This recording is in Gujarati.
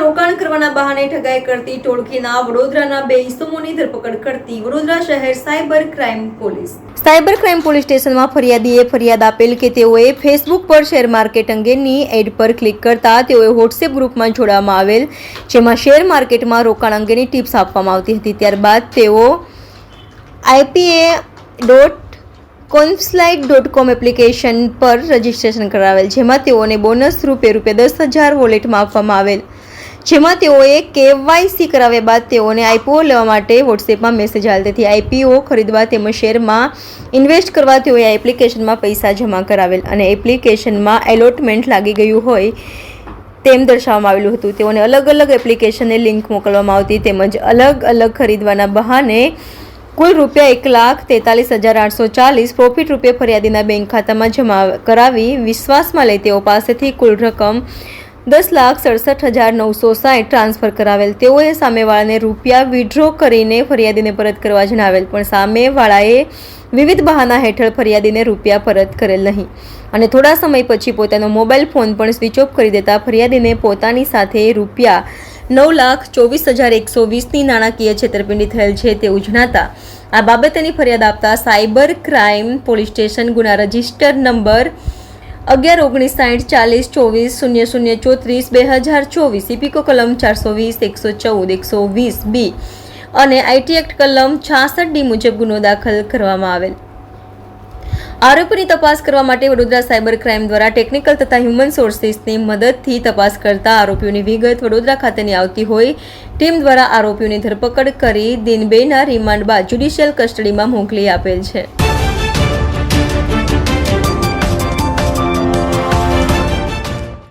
રોકાણ કરવાના બહાને ઠગાઈ કરતી ટોળકીના વડોદરાના બે ઇસમોની ધરપકડ કરતી વડોદરા શહેર cyber crime police. Cyber crime police સ્ટેશનમાં ફરિયાદીએ ફરિયાદ આપેલ કે તેઓએ ફેસબુક પર શેર માર્કેટ અંગેની એડ પર ક્લિક કરતા તેઓએ વોટ્સએપ ગ્રુપમાં જોડવામાં આવેલ, જેમાં શેર માર્કેટમાં રોકાણ અંગેની ટિપ્સ આપવામાં આવતી હતી. ત્યારબાદ તેઓ IPA dot કોન્ફ્લાઇટ dot com application પર રજીસ્ટ્રેશન કરાવેલ, જેમાં તેઓને બોનસ રૂપે રૂપે દસ હજાર વોલેટમાં આપવામાં આવેલ. જેમાં તેઓએ કેવાયસી કરાવ્યા બાદ તેઓને આઈપીઓ લેવા માટે વોટ્સએપમાં મેસેજ આવેલ તેથી આઈપીઓ ખરીદવા તેમજ શેરમાં ઇન્વેસ્ટ કરવા તેઓએ એપ્લિકેશનમાં પૈસા જમા કરાવેલ અને એપ્લિકેશનમાં એલોટમેન્ટ લાગી ગયું હોય તેમ દર્શાવવામાં આવેલું હતું. તેઓને અલગ અલગ એપ્લિકેશનને લિંક મોકલવામાં આવતી તેમજ અલગ અલગ ખરીદવાના બહાને કુલ રૂપિયા એક લાખ તેતાલીસ હજાર આઠસો ચાલીસ પ્રોફિટ રૂપે ફરિયાદીના બેંક ખાતામાં જમા કરાવી વિશ્વાસમાં લઈ તેઓ પાસેથી કુલ રકમ દસ લાખ સડસઠ હજાર નવસો સાઠ ટ્રાન્સફર કરાવેલ. તેઓએ સામેવાળાને રૂપિયા વિડ્રો કરીને ફરિયાદીને પરત કરવા જણાવેલ, પણ સામેવાળાએ વિવિધ બહાના હેઠળ ફરિયાદીને રૂપિયા પરત કરેલ નહીં. અને થોડા સમય પછી પોતાનો મોબાઈલ ફોન પણ સ્વિચ ઓફ કરી દેતા ફરિયાદીને પોતાની સાથે રૂપિયા નવ લાખ ચોવીસ હજાર એકસો વીસની નાણાકીય છેતરપિંડી થયેલ છે તેવું જણાતા, આ બાબતેની ફરિયાદ આપતા સાયબર ક્રાઇમ પોલીસ સ્ટેશન ગુના રજિસ્ટર નંબર અગિયાર, ઓગણીસ સાઠ ચાલીસ, ચોવીસ, શૂન્ય શૂન્ય, ચોત્રીસ, બે હજાર ચોવીસ ઇપિકો કલમ ચારસો વીસ, એકસો ચૌદ, એકસો વીસ, બી. અને આઈટી એક્ટ કલમ છાસઠ ડી મુજબ ગુનો દાખલ કરવામાં આવેલ. આરોપીની તપાસ કરવા માટે વડોદરા સાયબર ક્રાઇમ દ્વારા ટેકનિકલ તથા હ્યુમન સોર્સિસની મદદથી તપાસ કરતા આરોપીઓની વિગત વડોદરા ખાતેની આવતી હોય, ટીમ દ્વારા આરોપીઓની ધરપકડ કરી દિનબેના રિમાન્ડ બાદ જ્યુડિશિયલ કસ્ટડીમાં મોકલી આપેલ છે.